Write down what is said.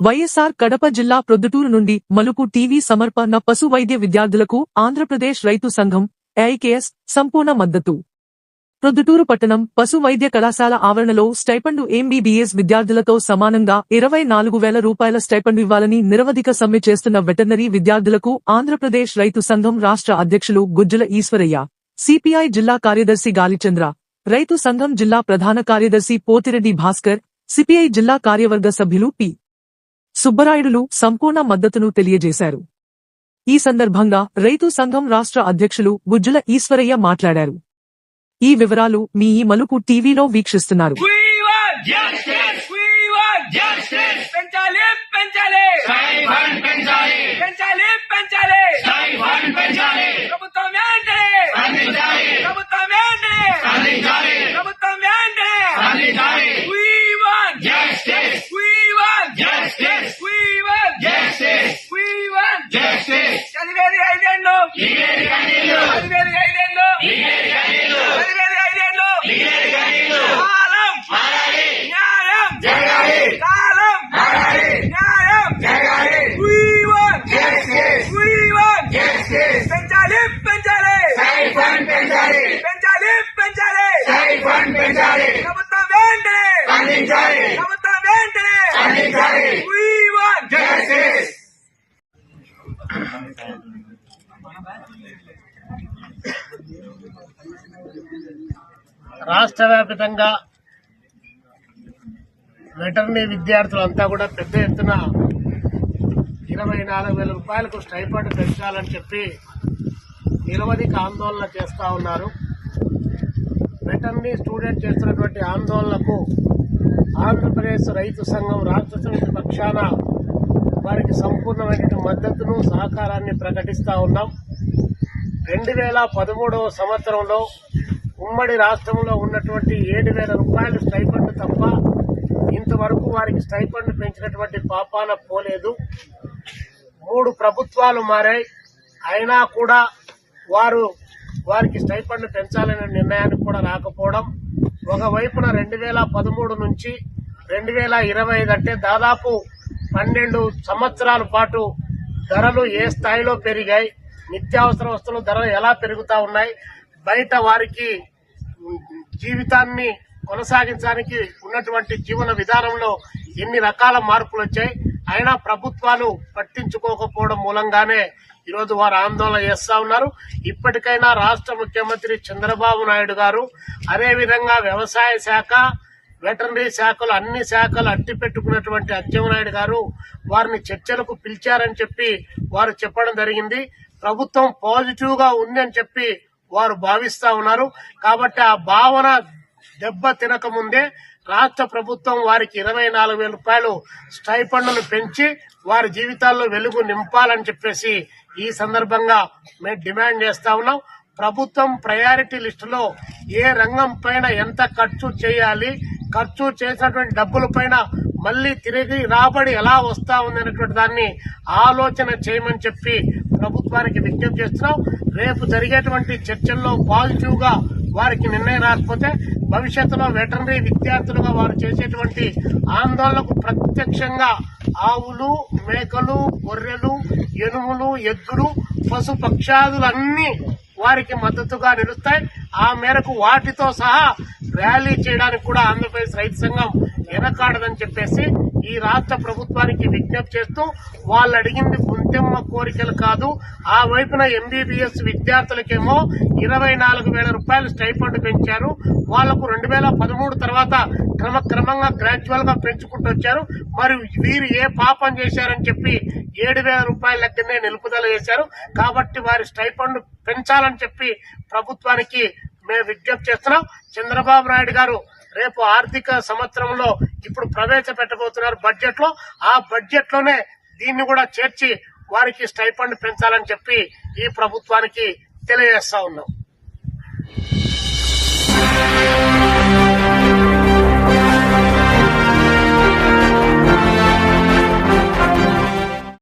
వైఎస్ఆర్ కడప జిల్లా ప్రొద్దుటూరు నుండి మలుపు టీవీ సమర్పణ పశు వైద్య విద్యార్థులకు ఆంధ్రప్రదేశ్ రైతు సంఘం ఏఐకేఎస్ సంపూర్ణ మద్దతు. ప్రొద్దుటూరు పట్టణం పశు వైద్య కళాశాల ఆవరణలో స్టైపండు ఎంబీబీఎస్ విద్యార్థులతో సమానంగా ఇరవై నాలుగు వేల రూపాయల స్టైపండు ఇవ్వాలని నిరవధిక సమ్మె చేస్తున్న వెటర్నరీ విద్యార్థులకు ఆంధ్రప్రదేశ్ రైతు సంఘం రాష్ట్ర అధ్యక్షులు గుజ్జుల ఈశ్వరయ్య సిపిఐ జిల్లా కార్యదర్శి గాలిచంద్ర రైతు సంఘం జిల్లా ప్రధాన కార్యదర్శి పోతిరెడ్డి భాస్కర్ సిపిఐ జిల్లా కార్యవర్గ సభ్యులు పి. సుబ్బరాయుడులు సంపూర్ణ మద్దతును తెలియజేశారు. ఈ సందర్భంగా రైతు సంఘం రాష్ట్ర అధ్యక్షులు గుజ్జుల ఈశ్వరయ్య మాట్లాడారు. ఈ వివరాలు మీ ఈ మలుపు టీవీలో వీక్షిస్తున్నారు. పెంచాలి పెంచాలి! ఐదేళ్ళు లిగేరి కన్నీళ్లు చదివేది ఐదేళ్ళు లిగేరి కన్నీళ్లు చదివేది ఐదేళ్ళు లిగేరి కన్నీళ్లు కాలం మారాలి న్యాయం జరగాలి కాలం మారాలి న్యాయం జరగాలి We want justice We want justice పెంచాలి పెంచాలి సైఫన్ పెంచాలి పెంచాలి పెంచాలి సైఫన్ పెంచాలి ప్రభుత్వం ఏంటి అందించాలి రాష్ట్ర వ్యాప్తంగా వెటర్నరీ విద్యార్థులంతా కూడా పెద్ద ఎత్తున ఇరవై నాలుగు వేల రూపాయలకు స్టైఫండ్ పెంచాలని చెప్పి నిరవధిక ఆందోళన చేస్తూ ఉన్నారు. వెటర్నరీ స్టూడెంట్ చేస్తున్నటువంటి ఆందోళనకు ఆంధ్రప్రదేశ్ రైతు సంఘం రాష్ట్ర సమితి పక్షాన వారికి సంపూర్ణమైన మద్దతును సహకారాన్ని ప్రకటిస్తూ ఉన్నాం. రెండు వేల పదమూడవ సంవత్సరంలో ఉమ్మడి రాష్ట్రంలో ఉన్నటువంటి ఏడు వేల రూపాయలు స్టైఫండ్ తప్ప ఇంతవరకు వారికి స్టైఫండ్ పెంచినటువంటి పాపాన పోలేదు. మూడు ప్రభుత్వాలు మారాయి. అయినా కూడా వారు వారికి స్టైఫండ్ పెంచాలనే నిర్ణయానికి కూడా రాకపోవడం ఒకవైపున రెండు వేల పదమూడు నుంచి రెండు వేల ఇరవై ఐదు అంటే దాదాపు పన్నెండు సంవత్సరాల పాటు ధరలు ఏ స్థాయిలో పెరిగాయి. నిత్యావసర వస్తువుల ధరలు ఎలా పెరుగుతూ ఉన్నాయి? బయట వారికి జీవితాన్ని కొనసాగించడానికి ఉన్నటువంటి జీవన విధానంలో ఎన్ని రకాల మార్పులు వచ్చాయి? అయినా ప్రభుత్వాలు పట్టించుకోకపోవడం మూలంగానే ఈరోజు వారు ఆందోళన చేస్తూ ఉన్నారు. ఇప్పటికైనా రాష్ట్ర ముఖ్యమంత్రి చంద్రబాబు నాయుడు గారు అదేవిధంగా వ్యవసాయ శాఖ వెటర్నరీ శాఖలు అన్ని శాఖలు అట్టి పెట్టుకున్నటువంటి అచ్చెన్నాయుడు గారు వారిని చర్చలకు పిలిచారని చెప్పి వారు చెప్పడం జరిగింది. ప్రభుత్వం పాజిటివ్గా ఉంది అని చెప్పి వారు భావిస్తా ఉన్నారు. కాబట్టి ఆ భావన దెబ్బ తినక ముందే రాష్ట్ర ప్రభుత్వం వారికి ఇరవై నాలుగు వేల రూపాయలు స్టైఫండ్ను పెంచి వారి జీవితాల్లో వెలుగు నింపాలని చెప్పేసి ఈ సందర్భంగా మేము డిమాండ్ చేస్తా ఉన్నాం. ప్రభుత్వం ప్రయారిటీ లిస్టులో ఏ రంగం పైన ఎంత ఖర్చు చేయాలి ఖర్చు చేసినటువంటి డబ్బుల పైన మళ్ళీ తిరిగి రాబడి ఎలా వస్తా ఉంది అనేటువంటి దాన్ని ఆలోచన చేయమని చెప్పి ప్రభుత్వానికి విజ్ఞప్తి చేస్తున్నాం. రేపు జరిగేటువంటి చర్చల్లో పాజిటివ్గా వారికి నిర్ణయం రాకపోతే భవిష్యత్తులో వెటర్నరీ విద్యార్థులుగా వారు చేసేటువంటి ఆందోళనకు ప్రత్యక్షంగా ఆవులు మేకలు గొర్రెలు ఎనుములు ఎద్దులు పశు పక్షాదులన్నీ వారికి మద్దతుగా నిలుస్తాయి. ఆ మేరకు వాటితో సహా ర్యాలీ చేయడానికి కూడా ఆంధ్రప్రదేశ్ రైతు సంఘం వెనకాడదని చెప్పేసి ఈ రాష్ట్ర ప్రభుత్వానికి విజ్ఞప్తి చేస్తూ వాళ్ళు అడిగింది గుంతెమ్మ కోరికలు కాదు ఆ వైపున ఎంబీబీఎస్ విద్యార్థులకేమో ఇరవై నాలుగు వేల రూపాయలు స్టైఫండ్ పెంచారు. వాళ్ళకు రెండు వేల పదమూడు తర్వాత క్రమక్రమంగా గ్రాడ్యువల్గా పెంచుకుంటూ వచ్చారు. మరి వీరు ఏ పాపం చేశారని చెప్పి ఏడు వేల రూపాయల లెక్కనే నిలుపుదల చేశారు. కాబట్టి వారి స్టైఫండ్ పెంచాలని చెప్పి ప్రభుత్వానికి మేము విజ్ఞప్తి చేస్తున్నాం. చంద్రబాబు నాయుడు గారు రేపు ఆర్థిక సంవత్సరంలో ఇప్పుడు ప్రవేశపెట్టబోతున్నారు బడ్జెట్లో ఆ బడ్జెట్లోనే దీన్ని కూడా చేర్చి వారికి స్టైఫండ్ పెంచాలని చెప్పి ఈ ప్రభుత్వానికి తెలియజేస్తా ఉన్నాం.